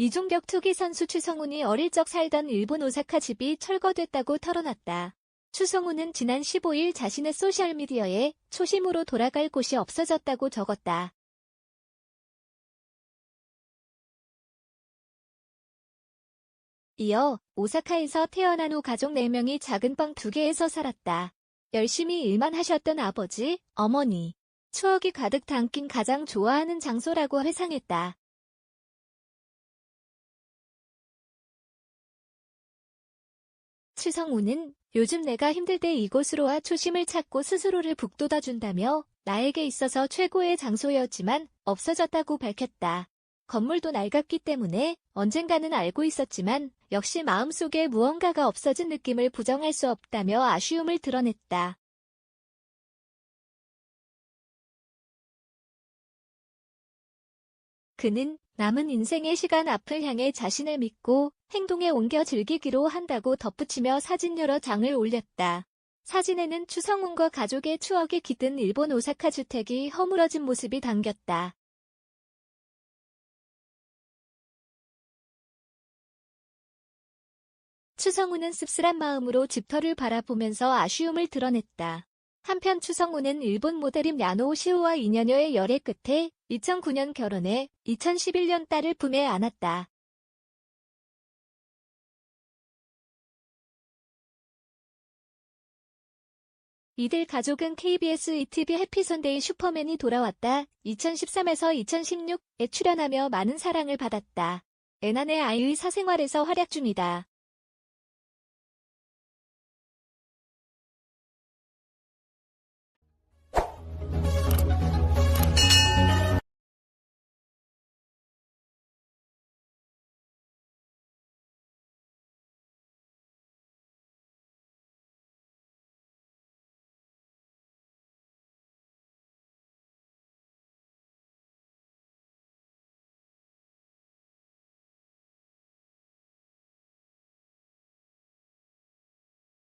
이종격 투기 선수 추성훈이 어릴 적 살던 일본 오사카 집이 철거됐다고 털어놨다. 추성훈은 지난 15일 자신의 소셜미디어에 초심으로 돌아갈 곳이 없어졌다고 적었다. 이어 오사카에서 태어난 후 가족 4명이 작은 방 2개에서 살았다. 열심히 일만 하셨던 아버지, 어머니. 추억이 가득 담긴 가장 좋아하는 장소라고 회상했다. 추성우는 요즘 내가 힘들 때 이곳으로 와 초심을 찾고 스스로를 북돋아준다며 나에게 있어서 최고의 장소였지만 없어졌다고 밝혔다. 건물도 낡았기 때문에 언젠가는 알고 있었지만 역시 마음속에 무언가가 없어진 느낌을 부정할 수 없다며 아쉬움을 드러냈다. 그는 남은 인생의 시간 앞을 향해 자신을 믿고 행동에 옮겨 즐기기로 한다고 덧붙이며 사진 여러 장을 올렸다. 사진에는 추성훈과 가족의 추억이 깃든 일본 오사카 주택이 허물어진 모습이 담겼다. 추성훈은 씁쓸한 마음으로 집터를 바라보면서 아쉬움을 드러냈다. 한편 추성훈은 일본 모델인 야노 시우와 2년여의 열애 끝에 2009년 결혼해 2011년 딸을 품에 안았다. 이들 가족은 KBS ETV 해피선데이 슈퍼맨이 돌아왔다 2013에서 2016에 출연하며 많은 사랑을 받았다. 애난의 아이의 사생활에서 활약 중이다.